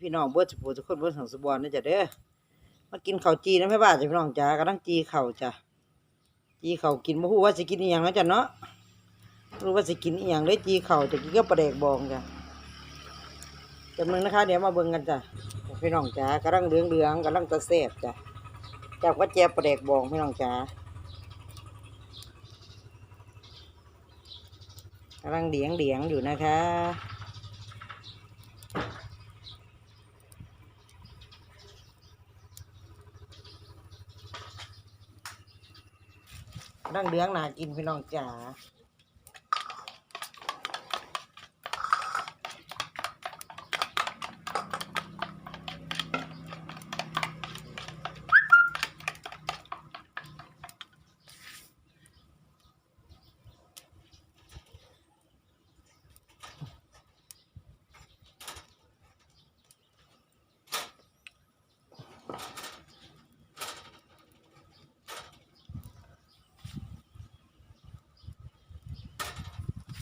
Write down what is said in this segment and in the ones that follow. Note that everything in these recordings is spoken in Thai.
พี่น้องเบิดสุภูทุกคนเบิดสังสุบอนนะจ๊ะเด้อมากินข้าวจีนะแม่บ้านจ้ะพี่น้องจ้ากำลังจีข้าวจ้ะจีข้าวกินบ่ฮู้ว่าสิกินอีหยังนะจ๊ะเนาะรู้ว่าสิกินอีหยังเลยจีข้าวจะกินกับปลาแดกบองจ้ะจำนึงนะคะ เดี๋ยวมาเบิ่งกันจ้ะพี่น้องจ้ากำลังเหลืองๆกำลังจะแซ่บจ้ะจากว่าแจบปลาแดกบองพี่น้องจ้ากำลังเดียงเดียงอยู่นะคะ นั่งเลี้ยงนากินพี่น้องจ๋า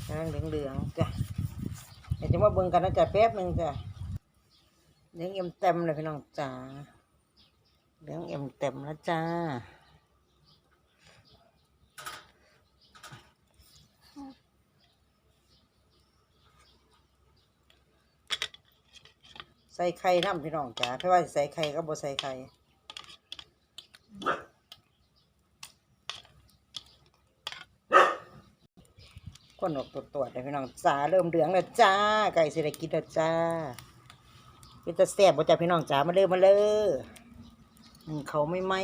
เหลืองเหลืองๆจ้ะเดี๋ยวจะมาเบิ่งกันนะจ๊ะแป๊บหนึ่งจ้ะเหลืองเอ็มเต็มเลยพี่น้องจ๋าเหลืองเอ็มเต็มแล้วจ้าใส่ไข่น้ำพี่น้องจ๋าไม่ว่าใส่ไข่ก็บ่ใส่ไข่ คนออกตัวตัวจๆเลยพี่น้องจ๋าเริ่มเหลืองแล้วจ้าไก่สิได้กินแล้วจ้าเป็นตาแซ่บบ่จ้าพี่น้องจ๋ามาเริ่มมาเลยหนึ่งเขาไม่ไหม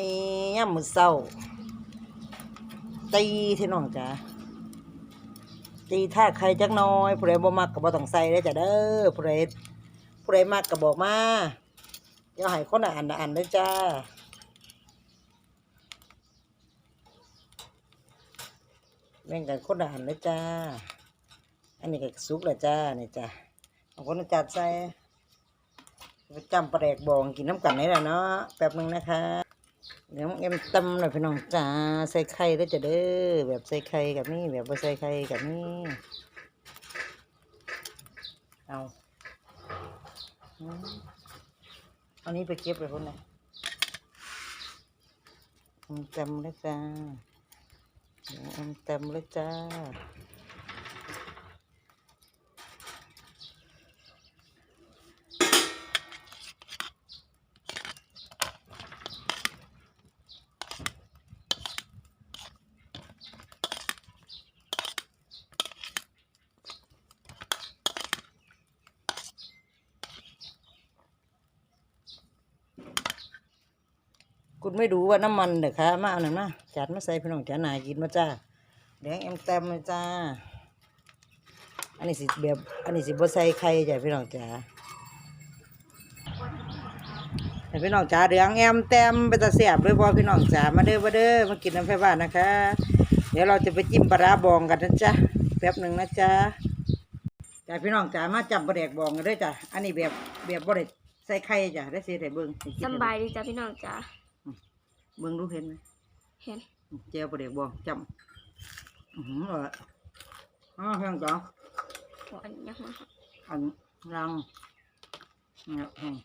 ย่ำมือเศร้าตีพี่น้องจ๋าตีท่าใครจักน้อยผู้ใดบ่มักก็บ่ต้องใส่เด้จ้ะเด้อผู้ใดผู้ใดมากก็บอกมาเดี๋ยวให้คนละอันละอันเลยจ้า แบ่งกันคนละอันเลยจ้า อันนี้ก็สุกแล้วจ้านี่จ้าเอาคนจัดใส่ไปจำปลาแดกบองกินน้ำกันนี่แหละเนาะแป๊บนึงนะคะ เดี๋ยวเอ็มตำหน่อยพี่น้องจ้าใส่ไข่แล้วจะเด้อแบบใส่ไข่กับนี่แบบบ่ใส่ไข่กับนี่เอาอันนี้ไปเก็บไปคนไหนอืมเต็มแล้จ้า อืมเต็มเลยจ้า คุณไม่รู้ว่าน้ำมันเด้อค่ะมาเอาหน่อยมาจัดมาใส่พี่น้องจ้าหนากินมาจ้าแดงเอ็มเต็มเลยจ้า อันนี้สิแบบอันนี้สิบ่ใส่ไข่จ้ะพี่น้องจ้าแต่พี่น้องจ้าเดืองแอมเต็มไปตะเสียบด้วยพอพี่น้องจ้ามาเด้อมาเด้อมากินน้ำไฟบ้านนะคะ เดี๋ยวเราจะไปจิ้มปลาร้าบองกันนะจ๊ะแป๊บหนึ่งนะจ๊ะจ้าพี่น้องจ้ามาจับปลาแดกบองกันด้วยจ้ะอันนี้แบบแบบบ่ได้ใส่ไข่จ้ะได้เสิได้เบิ่งสำบายดีจ้ะพี่น้องจ้า เบิ่งดูเห็นไหมเห็นเจียวปลาเด็กบองจำอือหือเลยอ๋อเพียงจ้ะหัวอันยักษ์มาค่ะอันรังเนี่ยอืม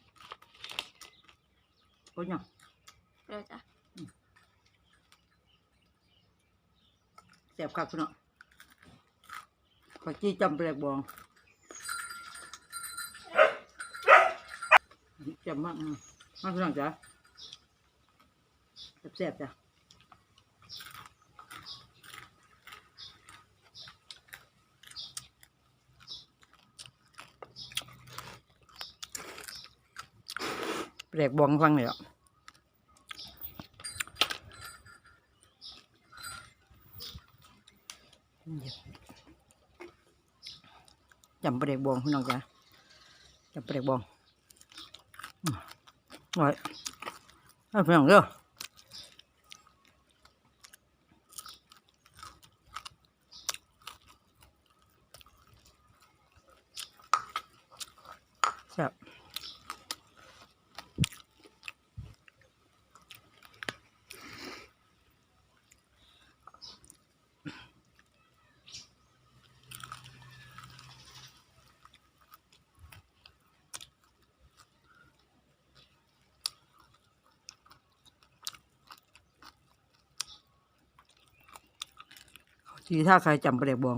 โอ้ยเนี่ยเร็วจ้ะแสบคักคุณเนาะขอจี้จำปลาเด็กบองจำมากอืมมากคุณน้องจ้ะ แซ่บๆจ้ะแปลกบองฟังเลยอะจำปลาเด็กบองพี่น้องจ้ะจำปลาเด็กบองอืมอร่อยเอาพี่น้องเด้อ ทีถ้าใครจำประเด็กบอง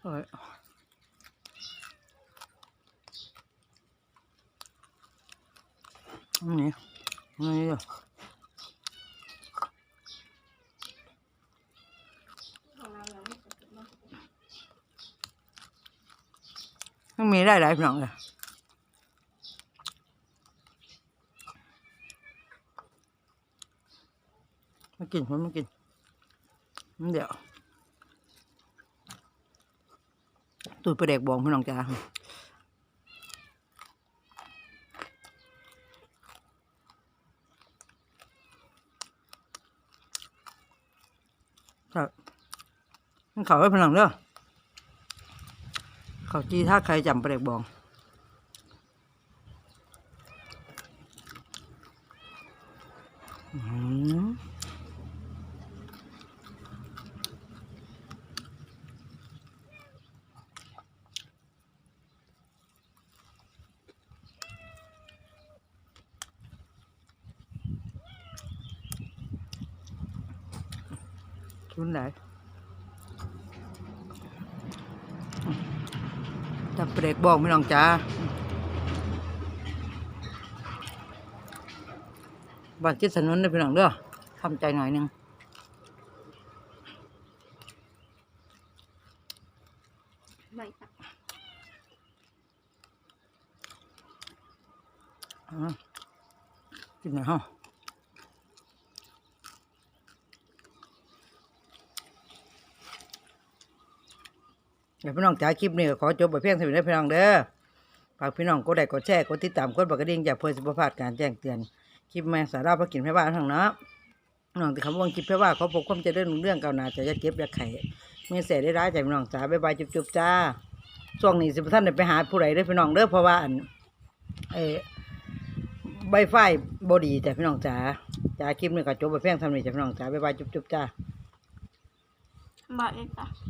เอ้ยอันนี้อันนี้เดี๋ยวมันมีได้หลายพี่น้องเลย มากินผมมากินเดี๋ยวตูดประเด็กบองพี่น้องจ้าครับมันเขาไว้พี่น้องเด้อเขาจีถ้าใครจำประเด็กบองอืม ชุนไหนจับเบรกบอกไม่ลองจ้าบ้านจิตถนนได้พี่น้องเด้อทำใจหน่อยหนึงไม่จ้ะอ่ากินหน่อยฮะ เดี๋ยวพี่น้องจ๋าคลิปนี้ขอจบไปเพียงเท่านี้พี่น้องเด้อฝากพี่น้องกดไลค์กดแชร์กดติดตามกดบักกระดิ่งอย่าเพื่อสิบพลาดการแจ้งเตือนคลิปแม่สาระพระกินแพ่บ้านทั้งเนาะน้องที่คำว่าคลิปแพ่บ้านเขาพบความเจริญรุ่งเรื่องเก่าหนาจะยัดเก็บยัดไข่มีเศษได้ร้ายใจพี่น้องจ๋าบ๊ายบายจุ๊บๆจ้าช่วงนี้สิบท่านไปหาผู้ใดได้อพี่น้องเด้อเพราะว่าอันเอใบไฟบดีแต่พี่น้องจ๋าจ๋าคลิปนี้ก็จบไปเพียงเท่านี้จ้ะพี่น้องจ๋าบ๊ายบายจุ๊บๆจ้าบาดเลยจ้ะ